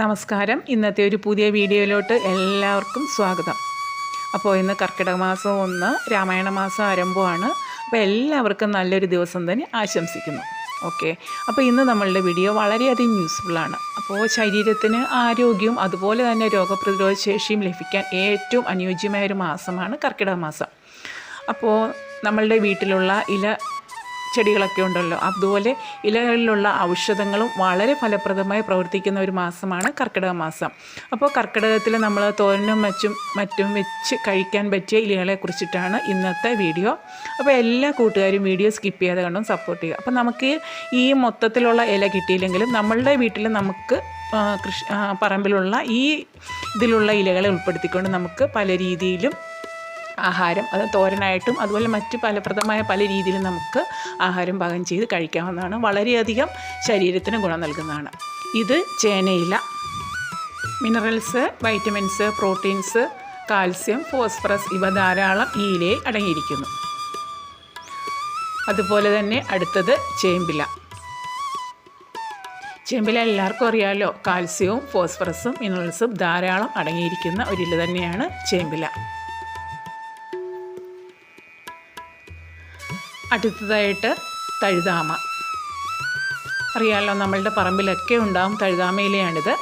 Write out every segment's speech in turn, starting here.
നമസ്കാരം. ഇന്നത്തെ ഒരു പുതിയ വീഡിയോയിലോട്ട് എല്ലാവർക്കും സ്വാഗതം. അപ്പോൾ ഇന്ന് കർക്കിടക മാസം ഒന്ന് രാമായണ മാസം ആരംഭമാണ്. അപ്പോൾ എല്ലാവർക്കും നല്ലൊരു ദിവസം തന്നെ ആശംസിക്കുന്നു. ഓക്കെ. അപ്പോൾ ഇന്ന് നമ്മളുടെ വീഡിയോ വളരെയധികം യൂസ്ഫുള്ളാണ് അപ്പോൾ ശരീരത്തിന് ആരോഗ്യവും അതുപോലെ തന്നെ രോഗപ്രതിരോധ ശേഷിയും ലഭിക്കാൻ ഏറ്റവും അനുയോജ്യമായ ഒരു മാസമാണ് കർക്കിടക മാസം അപ്പോൾ നമ്മളുടെ വീട്ടിലുള്ള ഇല ചെടികളൊക്കെ ഉണ്ടല്ലോ. അതുപോലെ ഇലകളിലുള്ള ഔഷധങ്ങളും വളരെ ഫലപ്രദമായി പ്രവർത്തിക്കുന്ന ഒരു മാസമാണ് കർക്കിടക മാസം. അപ്പോൾ കർക്കിടകത്തിൽ നമ്മൾ തോരനും മറ്റും മറ്റും വെച്ച് കഴിക്കാൻ പറ്റിയ ഇലകളെ കുറിച്ചിട്ടാണ് ഇന്നത്തെ വീഡിയോ. അപ്പോൾ എല്ലാ കൂട്ടുകാരും വീഡിയോ സ്കിപ്പ് ചെയ്യാതെ കണ്ടും സപ്പോർട്ട് ചെയ്യുക. അപ്പോൾ നമുക്ക് ഈ മൊത്തത്തിലുള്ള ഇല കിട്ടിയില്ലെങ്കിലും നമ്മളുടെ വീട്ടിൽ നമുക്ക് കൃഷി പറമ്പിലുള്ള ഈ ഇതിലുള്ള ഇലകളെ ഉൾപ്പെടുത്തിക്കൊണ്ട് നമുക്ക് പല രീതിയിലും ആഹാരം അത് തോരനായിട്ടും അതുപോലെ മറ്റ് ഫലപ്രദമായ പല രീതിയിലും നമുക്ക് ആഹാരം പാകം ചെയ്ത് കഴിക്കാവുന്നതാണ്. വളരെയധികം ശരീരത്തിന് ഗുണം നൽകുന്നതാണ്. ഇത് ചേനയില minerals vitamins proteins calcium phosphorus ഇവ ധാരാളം ഈ ഇലയിൽ അടങ്ങിയിരിക്കുന്നു. അതുപോലെ തന്നെ അടുത്തത് ചേമ്പില. ചേമ്പില എല്ലാവർക്കും അറിയാമല്ലോ കാൽസ്യവും ഫോസ്ഫറസും മിനറൽസും ധാരാളം അടങ്ങിയിരിക്കുന്ന ഒരില തന്നെയാണ് ചേമ്പില. അടുത്തതായിട്ട് തഴുതാമ. അറിയാമല്ലോ നമ്മളുടെ പറമ്പിലൊക്കെ ഉണ്ടാകും തഴുതാമയിലയാണിത്.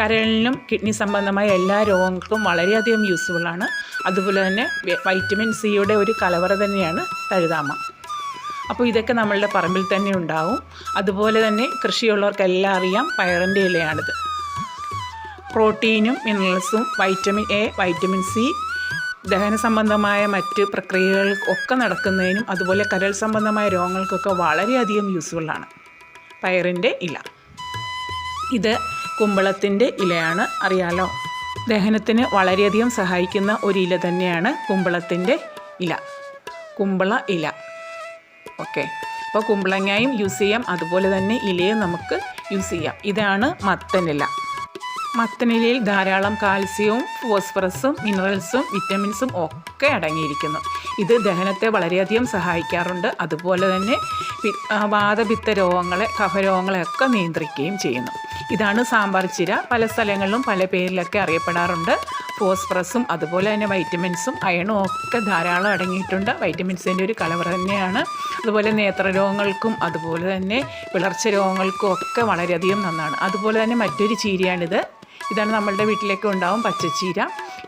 കരളിനും കിഡ്നി സംബന്ധമായ എല്ലാ രോഗങ്ങൾക്കും വളരെയധികം യൂസ്ഫുള്ളാണ് അതുപോലെ തന്നെ വൈറ്റമിൻ സിയുടെ ഒരു കലവറ തന്നെയാണ് തഴുതാമ. അപ്പോൾ ഇതൊക്കെ നമ്മളുടെ പറമ്പിൽ തന്നെ ഉണ്ടാവും. അതുപോലെ തന്നെ കൃഷിയുള്ളവർക്കെല്ലാം അറിയാം പയറിന്റെ ഇലയാണിത്. പ്രോട്ടീനും മിനറൽസും വൈറ്റമിൻ എ വൈറ്റമിൻ സി ദഹന സംബന്ധമായ മറ്റ് പ്രക്രിയകൾ ഒക്കെ നടക്കുന്നതിനും അതുപോലെ കരൾ സംബന്ധമായ രോഗങ്ങൾക്കൊക്കെ വളരെയധികം ആണ്. പയറിന്റെ ഇല. ഇത് കുമ്പളത്തിന്റെ ഇലയാണ് അറിയാലോ? ദഹനത്തിന് വളരെയധികം സഹായിക്കുന്ന ഒരു ഇല തന്നെയാണ് കുമ്പളത്തിന്റെ ഇല. കുമ്പള ഇല. ഓക്കെ. അപ്പോൾ കുമ്പളങ്ങയും യൂസ് ചെയ്യാം അതുപോലെ തന്നെ ഇലയും നമുക്ക് യൂസ് ചെയ്യാം. ഇതാണ് മത്തനില മത്തനിലയിൽ ധാരാളം കാൽസ്യവും ഫോസ്ഫറസും മിനറൽസും വിറ്റമിൻസും ഒക്കെ അടങ്ങിയിരിക്കുന്നു. ഇത് ദഹനത്തെ വളരെയധികം സഹായിക്കാറുണ്ട്. അതുപോലെ തന്നെ വാദപിത്ത രോഗങ്ങളെ കഫരോഗങ്ങളെ ഒക്കെ നിയന്ത്രിക്കുകയും ചെയ്യുന്നു. ഇതാണ് സാമ്പാർ ചിര. പല സ്ഥലങ്ങളിലും പല പേരിലൊക്കെ അറിയപ്പെടാറുണ്ട്. ഫോസ്ഫറസും അതുപോലെ തന്നെ വൈറ്റമിൻസും അയണും ഒക്കെ ധാരാളം അടങ്ങിയിട്ടുണ്ട്. വൈറ്റമിൻസിന്റെ ഒരു കലവറ തന്നെയാണ്. അതുപോലെ നേത്രരോഗങ്ങൾക്കും അതുപോലെ തന്നെ വിളർച്ച രോഗങ്ങൾക്കും ഒക്കെ വളരെയധികം നന്നാണ്. അതുപോലെ തന്നെ മറ്റൊരു ചീരയാണിത്. ഇതാണ് നമ്മളുടെ വീട്ടിലേക്ക് ഉണ്ടാവും പച്ചച്ചീര.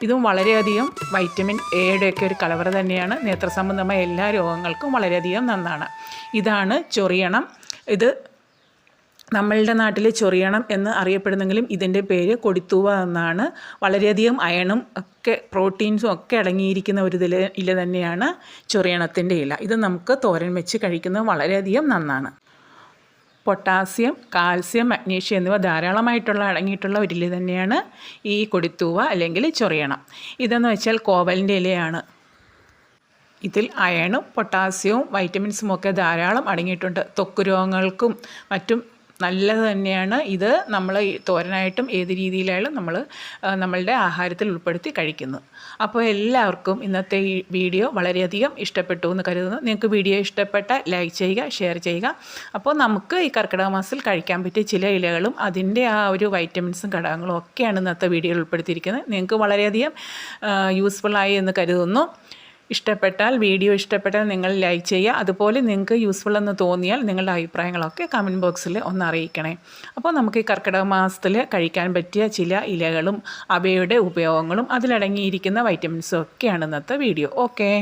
ഇതും വളരെയധികം വൈറ്റമിൻ എയുടെയൊക്കെ ഒരു കലവറ തന്നെയാണ്. നേത്ര സംബന്ധമായ എല്ലാ രോഗങ്ങൾക്കും വളരെയധികം നന്നാണ്. ഇതാണ് ചൊറിയണം. ഇത് നമ്മളുടെ നാട്ടിൽ ചൊറിയണം എന്ന് അറിയപ്പെടുന്നെങ്കിലും ഇതിന്റെ പേര് കൊടിത്തൂവ എന്നാണ്. വളരെയധികം അയണും ഒക്കെ പ്രോട്ടീൻസും ഒക്കെ അടങ്ങിയിരിക്കുന്ന ഒരു ഇല ഇല തന്നെയാണ് ചൊറിയണത്തിന്റെ ഇല. ഇത് നമുക്ക് തോരൻ വെച്ച് കഴിക്കുന്നത് വളരെയധികം നന്നാണ്. പൊട്ടാസ്യം കാൽസ്യം മഗ്നീഷ്യം എന്നിവ ധാരാളമായിട്ടുള്ള അടങ്ങിയിട്ടുള്ള ഒരു ഇല തന്നെയാണ് ഈ കൊടിത്തൂവ അല്ലെങ്കിൽ ചൊറിയണം. ഇതെന്ന് വെച്ചാൽ കോവലിന്റെ ഇലയാണ്. ഇതിൽ അയണും പൊട്ടാസ്യവും വൈറ്റമിൻസും ഒക്കെ ധാരാളം അടങ്ങിയിട്ടുണ്ട്. ത്വക്ക് രോഗങ്ങൾക്കും മറ്റും നല്ലത് തന്നെയാണ്. ഇത് നമ്മൾ തോരനായിട്ടും ഏത് രീതിയിലായാലും നമ്മൾ നമ്മളുടെ ആഹാരത്തിൽ ഉൾപ്പെടുത്തി കഴിക്കുന്നു. അപ്പോൾ എല്ലാവർക്കും ഇന്നത്തെ ഈ വീഡിയോ വളരെയധികം ഇഷ്ടപ്പെട്ടു എന്ന് കരുതുന്നു. നിങ്ങൾക്ക് വീഡിയോ ഇഷ്ടപ്പെട്ട ലൈക്ക് ചെയ്യുക ഷെയർ ചെയ്യുക. അപ്പോൾ നമുക്ക് ഈ കർക്കിടക മാസത്തിൽ കഴിക്കാൻ പറ്റിയ ചില ഇലകളും അതിന്റെ ആ ഒരു വൈറ്റമിൻസും ഘടകങ്ങളും ഒക്കെയാണ് ഇന്നത്തെ വീഡിയോയിൽ ഉൾപ്പെടുത്തിയിരിക്കുന്നത്. നിങ്ങൾക്ക് വളരെയധികം യൂസ്ഫുള്ളായി എന്ന് കരുതുന്നു. ഇഷ്ടപ്പെട്ടാൽ വീഡിയോ ഇഷ്ടപ്പെട്ടാൽ നിങ്ങൾ ലൈക്ക് ചെയ്യുക. അതുപോലെ നിങ്ങൾക്ക് യൂസ്ഫുൾ എന്ന് തോന്നിയാൽ നിങ്ങളുടെ അഭിപ്രായങ്ങളൊക്കെ കമന്റ് ബോക്സിൽ ഒന്ന് അറിയിക്കണേ. അപ്പോൾ നമുക്ക് ഈ കർക്കിടക മാസത്തിൽ കഴിക്കാൻ പറ്റിയ ചില ഇലകളും അവയുടെ ഉപയോഗങ്ങളും അതിലടങ്ങിയിരിക്കുന്ന വൈറ്റമിൻസും ഒക്കെയാണ് ഇന്നത്തെ വീഡിയോ ഓക്കേ